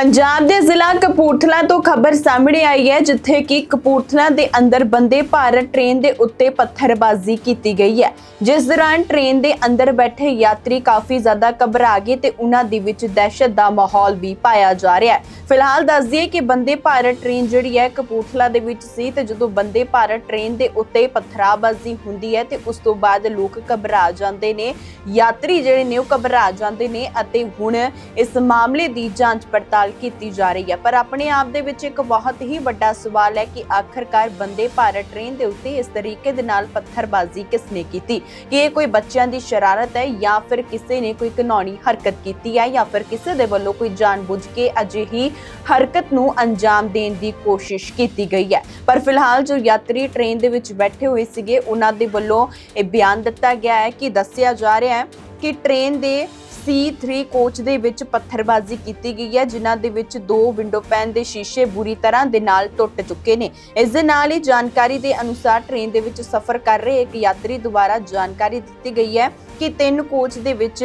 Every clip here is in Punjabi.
ਪੰਜਾਬ ਦੇ ਜ਼ਿਲ੍ਹਾ ਕਪੂਰਥਲਾ ਤੋਂ ਖਬਰ ਸਾਹਮਣੇ ਆਈ ਹੈ, ਜਿੱਥੇ ਕਿ ਕਪੂਰਥਲਾ ਦੇ ਅੰਦਰ ਬੰਦੇ ਭਾਰਤ ਟ੍ਰੇਨ ਦੇ ਉੱਤੇ ਪੱਥਰਬਾਜ਼ੀ ਕੀਤੀ ਗਈ ਹੈ। ਜਿਸ ਦੌਰਾਨ ਟ੍ਰੇਨ ਦੇ ਅੰਦਰ ਬੈਠੇ ਯਾਤਰੀ ਕਾਫੀ ਜ਼ਿਆਦਾ ਘਬਰਾ ਗਏ ਤੇ ਉਹਨਾਂ ਦੇ ਵਿੱਚ ਦਹਿਸ਼ਤ ਦਾ ਮਾਹੌਲ ਵੀ ਪਾਇਆ ਜਾ ਰਿਹਾ ਹੈ। ਫਿਲਹਾਲ ਦੱਸ ਦਈਏ ਕਿ ਬੰਦੇ ਭਾਰਤ ਟ੍ਰੇਨ ਜਿਹੜੀ ਹੈ, ਕਪੂਰਥਲਾ ਦੇ ਵਿੱਚ ਸੀ ਤੇ ਜਦੋਂ ਬੰਦੇ ਭਾਰਤ ਟ੍ਰੇਨ ਦੇ ਉੱਤੇ ਪੱਥਰਾਬਾਜ਼ੀ ਹੁੰਦੀ ਹੈ ਤੇ ਉਸ ਤੋਂ ਬਾਅਦ ਲੋਕ ਘਬਰਾ ਜਾਂਦੇ ਨੇ, ਯਾਤਰੀ ਜਿਹੜੇ ਨੇ ਉਹ ਘਬਰਾ ਜਾਂਦੇ ਨੇ ਅਤੇ ਹੁਣ ਇਸ ਮਾਮਲੇ ਦੀ ਜਾਂਚ ਪੜਤਾਲ ਕੀਤੀ ਜਾ ਰਹੀ ਹੈ। ਪਰ ਆਪਣੇ ਆਪ ਦੇ ਵਿੱਚ ਇੱਕ ਬਹੁਤ ਹੀ ਵੱਡਾ ਸਵਾਲ ਹੈ ਕਿ ਆਖਰਕਾਰ ਬੰਦੇ ਭਾਰਤ ਟ੍ਰੇਨ ਦੇ ਉੱਤੇ ਇਸ ਤਰੀਕੇ ਦੇ ਨਾਲ ਪੱਥਰਬਾਜ਼ੀ ਕਿਸਨੇ ਕੀਤੀ? ਕਿ ਇਹ ਕੋਈ ਬੱਚਿਆਂ ਦੀ ਸ਼ਰਾਰਤ ਹੈ ਜਾਂ ਫਿਰ ਕਿਸੇ ਨੇ ਕੋਈ ਘਿਨੌਣੀ ਹਰਕਤ ਕੀਤੀ ਹੈ ਜਾਂ ਫਿਰ ਕਿਸੇ ਦੇ ਵੱਲੋਂ ਕੋਈ ਜਾਣਬੁੱਝ ਕੇ ਅਜਿਹੀ ਹਰਕਤ ਨੂੰ ਅੰਜਾਮ ਦੇਣ ਦੀ ਕੋਸ਼ਿਸ਼ ਕੀਤੀ ਗਈ ਹੈ? ਪਰ ਫਿਲਹਾਲ ਜੋ ਯਾਤਰੀ ਟ੍ਰੇਨ ਦੇ ਵਿੱਚ ਬੈਠੇ ਹੋਏ ਸੀਗੇ, ਉਹਨਾਂ ਦੇ ਵੱਲੋਂ ਇਹ ਬਿਆਨ ਦਿੱਤਾ ਗਿਆ ਹੈ ਕਿ ਦੱਸਿਆ ਜਾ ਰਿਹਾ ਹੈ ਕਿ ਟ੍ਰੇਨ ਦੇ C3 ਕੋਚ ਦੇ ਵਿੱਚ ਪੱਥਰਬਾਜ਼ੀ ਕੀਤੀ ਗਈ ਹੈ, ਜਿਨ੍ਹਾਂ ਦੇ ਵਿੱਚ ਦੋ ਵਿੰਡੋ ਪੈਨ ਦੇ ਸ਼ੀਸ਼ੇ ਬੁਰੀ ਤਰ੍ਹਾਂ ਦੇ ਨਾਲ ਟੁੱਟ ਚੁੱਕੇ ਨੇ। ਇਸ ਦੇ ਨਾਲ ਹੀ ਜਾਣਕਾਰੀ ਦੇ ਅਨੁਸਾਰ ਟ੍ਰੇਨ ਦੇ ਵਿੱਚ ਸਫ਼ਰ ਕਰ ਰਹੇ ਇੱਕ ਯਾਤਰੀ ਦੁਆਰਾ ਜਾਣਕਾਰੀ ਦਿੱਤੀ ਗਈ ਹੈ ਕਿ ਤਿੰਨ ਕੋਚ ਦੇ ਵਿੱਚ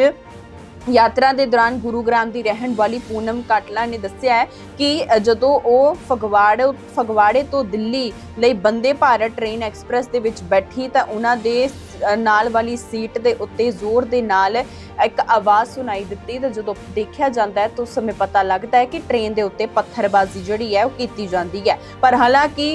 ਯਾਤਰਾ ਦੇ ਦੌਰਾਨ ਗੁਰੂਗ੍ਰਾਮ ਦੀ ਰਹਿਣ ਵਾਲੀ ਪੂਨਮ ਕਾਟਲਾ ਨੇ ਦੱਸਿਆ ਹੈ ਕਿ ਜਦੋਂ ਉਹ ਫਗਵਾੜੇ ਫਗਵਾੜੇ ਤੋਂ ਦਿੱਲੀ ਲਈ ਬੰਦੇ ਭਾਰਤ ਟ੍ਰੇਨ ਐਕਸਪ੍ਰੈਸ ਦੇ ਵਿੱਚ ਬੈਠੀ ਤਾਂ ਉਹਨਾਂ ਦੇ ਨਾਲ ਵਾਲੀ ਸੀਟ ਦੇ ਉੱਤੇ ਜ਼ੋਰ ਦੇ ਨਾਲ ਇੱਕ ਆਵਾਜ਼ ਸੁਣਾਈ ਦਿੱਤੀ ਤੇ ਜਦੋਂ ਦੇਖਿਆ ਜਾਂਦਾ ਹੈ ਤਾਂ ਉਸ ਸਮੇਂ ਪਤਾ ਲੱਗਦਾ ਹੈ ਕਿ ਟ੍ਰੇਨ ਦੇ ਉੱਤੇ ਪੱਥਰਬਾਜ਼ੀ ਜਿਹੜੀ ਹੈ ਉਹ ਕੀਤੀ ਜਾਂਦੀ ਹੈ। ਪਰ ਹਾਲਾਂਕਿ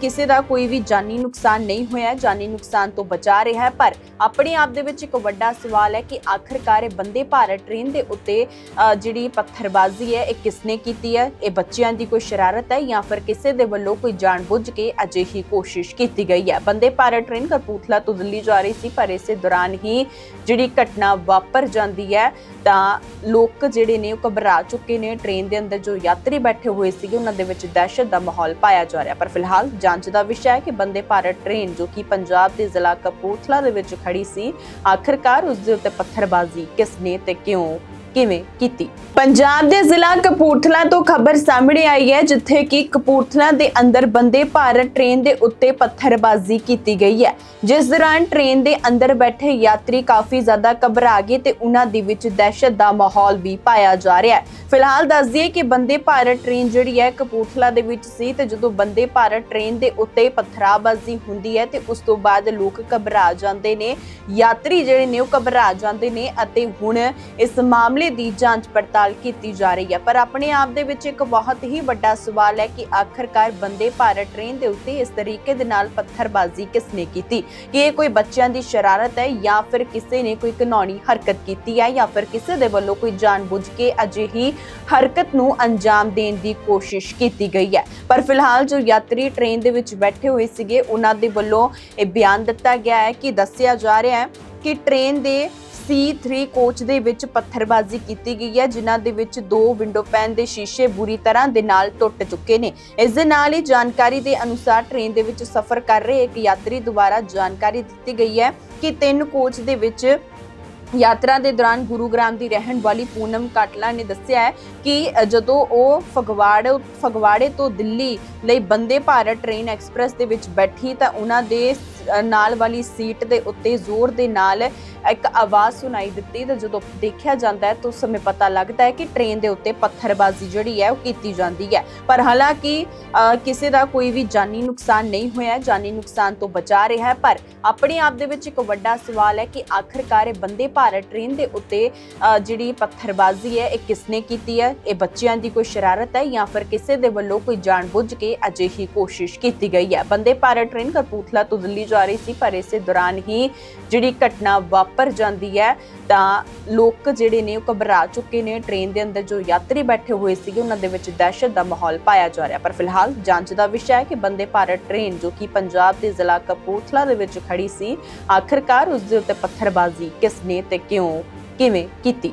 ਕਿਸੇ ਦਾ ਕੋਈ ਵੀ ਜਾਨੀ ਨੁਕਸਾਨ ਨਹੀਂ ਹੋਇਆ ਜਾਨੀ ਨੁਕਸਾਨ ਤੋਂ ਬਚਾ ਰਿਹਾ ਹੈ। ਪਰ ਆਪਣੇ ਆਪ ਦੇ ਵਿੱਚ ਇੱਕ ਵੱਡਾ ਸਵਾਲ ਹੈ ਕਿ ਆਖਰਕਾਰ ਇਹ ਬੰਦੇ ਭਾਰਤ ਟ੍ਰੇਨ ਦੇ ਉੱਤੇ ਅ, ਜਿਹੜੀ ਪੱਥਰਬਾਜ਼ੀ ਹੈ ਇਹ ਕਿਸਨੇ ਕੀਤੀ ਹੈ? ਇਹ ਬੱਚਿਆਂ ਦੀ ਕੋਈ ਸ਼ਰਾਰਤ ਹੈ ਜਾਂ ਫਿਰ ਕਿਸੇ ਦੇ ਵੱਲੋਂ ਕੋਈ ਜਾਣਬੁੱਝ ਕੇ ਅਜਿਹੀ ਕੋਸ਼ਿਸ਼ ਕੀਤੀ ਗਈ ਹੈ? ਬੰਦੇ ਭਾਰਤ ਟ੍ਰੇਨ ਕਪੂਰਥਲਾ ਤੋਂ ਦਿੱਲੀ ਜਾ ਰਹੀ ਸੀ, ਪਰ ਇਸੇ ਦੌਰਾਨ ਹੀ ਜਿਹੜੀ ਘਟਨਾ ਵਾਪਰ ਜਾਂਦੀ ਹੈ, ਤਾਂ ਲੋਕ ਜਿਹੜੇ ਨੇ ਉਹ ਘਬਰਾ ਚੁੱਕੇ ਨੇ। ਟ੍ਰੇਨ ਦੇ ਅੰਦਰ ਜੋ ਯਾਤਰੀ ਬੈਠੇ ਹੋਏ ਸੀਗੇ, ਉਹਨਾਂ ਦੇ ਵਿੱਚ ਦਹਿਸ਼ਤ ਦਾ ਮਾਹੌਲ ਪਾਇਆ ਜਾ ਰਿਹਾ। ਪਰ ਫਿਲਹਾਲ ਜਾਂਚ ਦਾ ਵਿਸ਼ਾ ਹੈ ਕਿ ਬੰਦੇ ਭਾਰਤ ਟ੍ਰੇਨ, ਜੋ ਕਿ ਪੰਜਾਬ ਦੇ ਜ਼ਿਲ੍ਹਾ ਕਪੂਰਥਲਾ ਦੇ ਵਿੱਚ ਖੜੀ ਸੀ, ਆਖਰਕਾਰ ਉਸ ਦੇ ਉੱਤੇ ਪੱਥਰਬਾਜ਼ੀ ਕਿਸ ਨੇ ਤੇ ਕਿਉਂ ਕਿਵੇਂ ਕੀਤੀ? ਪੰਜਾਬ ਦੇ ਜ਼ਿਲ੍ਹਾ ਕਪੂਰਥਲਾ ਤੋਂ ਖਬਰ ਸਾਹਮਣੇ ਆਈ ਹੈ, ਜਿੱਥੇ ਕਿ ਕਪੂਰਥਲਾ ਦੇ ਅੰਦਰ ਬੰਦੇ ਭਾਰਤ ਟ੍ਰੇਨ ਦੇ ਉੱਤੇ ਪੱਥਰਬਾਜ਼ੀ ਕੀਤੀ ਗਈ ਹੈ। ਜਿਸ ਦੌਰਾਨ ਟ੍ਰੇਨ ਦੇ ਅੰਦਰ ਬੈਠੇ ਯਾਤਰੀ ਕਾਫੀ ਜ਼ਿਆਦਾ ਘਬਰਾ ਗਏ ਤੇ ਉਹਨਾਂ ਦੇ ਵਿੱਚ ਦਹਿਸ਼ਤ ਦਾ ਮਾਹੌਲ ਵੀ ਪਾਇਆ ਜਾ ਰਿਹਾ ਹੈ। ਫਿਲਹਾਲ ਦੱਸ ਦਈਏ ਕਿ ਬੰਦੇ ਭਾਰਤ ਟ੍ਰੇਨ ਜਿਹੜੀ ਹੈ, ਕਪੂਰਥਲਾ ਦੇ ਵਿੱਚ ਸੀ ਤੇ ਜਦੋਂ ਬੰਦੇ ਭਾਰਤ ਟ੍ਰੇਨ ਦੇ ਉੱਤੇ ਪੱਥਰਾਬਾਜ਼ੀ ਹੁੰਦੀ ਹੈ ਤੇ ਉਸ ਤੋਂ ਬਾਅਦ ਲੋਕ ਘਬਰਾ ਜਾਂਦੇ ਨੇ, ਯਾਤਰੀ ਜਿਹੜੇ ਨੇ ਉਹ ਘਬਰਾ ਜਾਂਦੇ ਨੇ ਅਤੇ ਹੁਣ ਇਸ ਮਾਮਲੇ ਦੀ ਜਾਂਚ ਪੜਤਾਲ ਕੀਤੀ ਜਾ ਰਹੀ ਹੈ। ਪਰ ਆਪਣੇ ਆਪ ਦੇ ਵਿੱਚ ਇੱਕ ਬਹੁਤ ਹੀ ਵੱਡਾ ਸਵਾਲ ਹੈ ਕਿ ਆਖਰਕਾਰ ਬੰਦੇ ਭਾਰਤ ਟ੍ਰੇਨ ਦੇ ਉੱਤੇ ਇਸ ਤਰੀਕੇ ਦੇ ਨਾਲ ਪੱਥਰਬਾਜ਼ੀ ਕਿਸਨੇ ਕੀਤੀ? ਕਿ ਇਹ ਕੋਈ ਬੱਚਿਆਂ ਦੀ ਸ਼ਰਾਰਤ ਹੈ ਜਾਂ ਫਿਰ ਕਿਸੇ ਨੇ ਕੋਈ ਘਿਨੌਣੀ ਹਰਕਤ ਕੀਤੀ ਹੈ ਜਾਂ ਫਿਰ ਕਿਸੇ ਦੇ ਵੱਲੋਂ ਕੋਈ ਜਾਣਬੁੱਝ ਕੇ ਅਜਿਹੀ ਹਰਕਤ ਨੂੰ ਅੰਜਾਮ ਦੇਣ ਦੀ ਕੋਸ਼ਿਸ਼ ਕੀਤੀ ਗਈ ਹੈ? ਪਰ ਫਿਲਹਾਲ ਜੋ ਯਾਤਰੀ ਟ੍ਰੇਨ ਦੇ ਵਿੱਚ ਬੈਠੇ ਹੋਏ ਸੀਗੇ, ਉਹਨਾਂ ਦੇ ਵੱਲੋਂ ਇਹ ਬਿਆਨ ਦਿੱਤਾ ਗਿਆ ਹੈ ਕਿ ਦੱਸਿਆ ਜਾ ਰਿਹਾ ਹੈ ਕਿ ਟ੍ਰੇਨ ਦੇ C3 ਕੋਚ ਦੇ ਵਿੱਚ ਪੱਥਰਬਾਜ਼ੀ ਕੀਤੀ ਗਈ ਹੈ, ਜਿਨ੍ਹਾਂ ਦੇ ਵਿੱਚ ਦੋ ਵਿੰਡੋ ਪੈਨ ਦੇ ਸ਼ੀਸ਼ੇ ਬੁਰੀ ਤਰ੍ਹਾਂ ਦੇ ਨਾਲ ਟੁੱਟ ਚੁੱਕੇ ਨੇ। ਇਸ ਦੇ ਨਾਲ ਹੀ ਜਾਣਕਾਰੀ ਦੇ ਅਨੁਸਾਰ ਟ੍ਰੇਨ ਦੇ ਵਿੱਚ ਸਫ਼ਰ ਕਰ ਰਹੇ ਇੱਕ ਯਾਤਰੀ ਦੁਆਰਾ ਜਾਣਕਾਰੀ ਦਿੱਤੀ ਗਈ ਹੈ ਕਿ ਤਿੰਨ ਕੋਚ ਦੇ ਵਿੱਚ ਯਾਤਰਾ ਦੇ ਦੌਰਾਨ ਗੁਰੂਗ੍ਰਾਮ ਦੀ ਰਹਿਣ ਵਾਲੀ ਪੂਨਮ ਕਾਟਲਾ ਨੇ ਦੱਸਿਆ ਹੈ ਕਿ ਜਦੋਂ ਉਹ ਫਗਵਾੜੇ ਫਗਵਾੜੇ ਤੋਂ ਦਿੱਲੀ ਲਈ ਬੰਦੇ ਭਾਰਤ ਟ੍ਰੇਨ ਐਕਸਪ੍ਰੈਸ ਦੇ ਵਿੱਚ ਬੈਠੀ ਤਾਂ ਉਹਨਾਂ ਦੇ ਨਾਲ ਵਾਲੀ ਸੀਟ ਦੇ ਉੱਤੇ ਜ਼ੋਰ ਦੇ ਨਾਲ ਇੱਕ ਆਵਾਜ਼ ਸੁਣਾਈ ਦਿੱਤੀ ਤੇ ਜਦੋਂ ਦੇਖਿਆ ਜਾਂਦਾ ਹੈ ਤਾਂ ਉਸ ਸਮੇਂ ਪਤਾ ਲੱਗਦਾ ਹੈ ਕਿ ਟ੍ਰੇਨ ਦੇ ਉੱਤੇ ਪੱਥਰਬਾਜ਼ੀ ਜਿਹੜੀ ਹੈ ਉਹ ਕੀਤੀ ਜਾਂਦੀ ਹੈ। ਪਰ ਹਾਲਾਂਕਿ ਕਿਸੇ ਦਾ ਕੋਈ ਵੀ ਜਾਨੀ ਨੁਕਸਾਨ ਨਹੀਂ ਹੋਇਆ ਜਾਨੀ ਨੁਕਸਾਨ ਤੋਂ ਬਚਾ ਰਿਹਾ ਹੈ। ਪਰ ਆਪਣੇ ਆਪ ਦੇ ਵਿੱਚ ਇੱਕ ਵੱਡਾ ਸਵਾਲ ਹੈ ਕਿ ਆਖਰਕਾਰ ਇਹ ਬੰਦੇ ਭਾਰਤ ਟ੍ਰੇਨ ਦੇ ਉੱਤੇ ਅ, ਜਿਹੜੀ ਪੱਥਰਬਾਜ਼ੀ ਹੈ ਇਹ ਕਿਸਨੇ ਕੀਤੀ ਹੈ? ਇਹ ਬੱਚਿਆਂ ਦੀ ਕੋਈ ਸ਼ਰਾਰਤ ਹੈ ਜਾਂ ਫਿਰ ਕਿਸੇ ਦੇ ਵੱਲੋਂ ਕੋਈ ਜਾਣਬੁੱਝ ਕੇ ਅਜਿਹੀ ਕੋਸ਼ਿਸ਼ ਕੀਤੀ ਗਈ ਹੈ? ਬੰਦੇ ਭਾਰਤ ਟ੍ਰੇਨ ਕਪੂਰਥਲਾ ਤੋਂ ਦਿੱਲੀ ਜਾ ਰਹੀ ਸੀ, ਪਰ ਇਸੇ ਦੌਰਾਨ ਹੀ ਜਿਹੜੀ ਘਟਨਾ ਵਾਪਰ ਜਾਂਦੀ ਹੈ, ਤਾਂ ਲੋਕ ਜਿਹੜੇ ਨੇ ਉਹ ਘਬਰਾ ਚੁੱਕੇ ਨੇ। ਟ੍ਰੇਨ ਦੇ ਅੰਦਰ ਜੋ ਯਾਤਰੀ ਬੈਠੇ ਹੋਏ ਸੀਗੇ, ਉਹਨਾਂ ਦੇ ਵਿੱਚ ਦਹਿਸ਼ਤ ਦਾ ਮਾਹੌਲ ਪਾਇਆ ਜਾ ਰਿਹਾ। ਪਰ ਫਿਲਹਾਲ ਜਾਂਚ ਦਾ ਵਿਸ਼ਾ ਹੈ ਕਿ ਬੰਦੇ ਭਾਰਤ ਟ੍ਰੇਨ ਜੋ ਕਿ ਪੰਜਾਬ ਦੇ ਜ਼ਿਲ੍ਹਾ ਕਪੂਰਥਲਾ ਦੇ ਵਿੱਚ ਖੜੀ ਸੀ, ਆਖਰਕਾਰ ਉਸ ਦੇ ਉੱਤੇ ਪੱਥਰਬਾਜ਼ੀ ਕਿਸ ਨੇ ਤੇ ਕਿਉਂ, ਕਿਵੇਂ ਕੀਤੀ?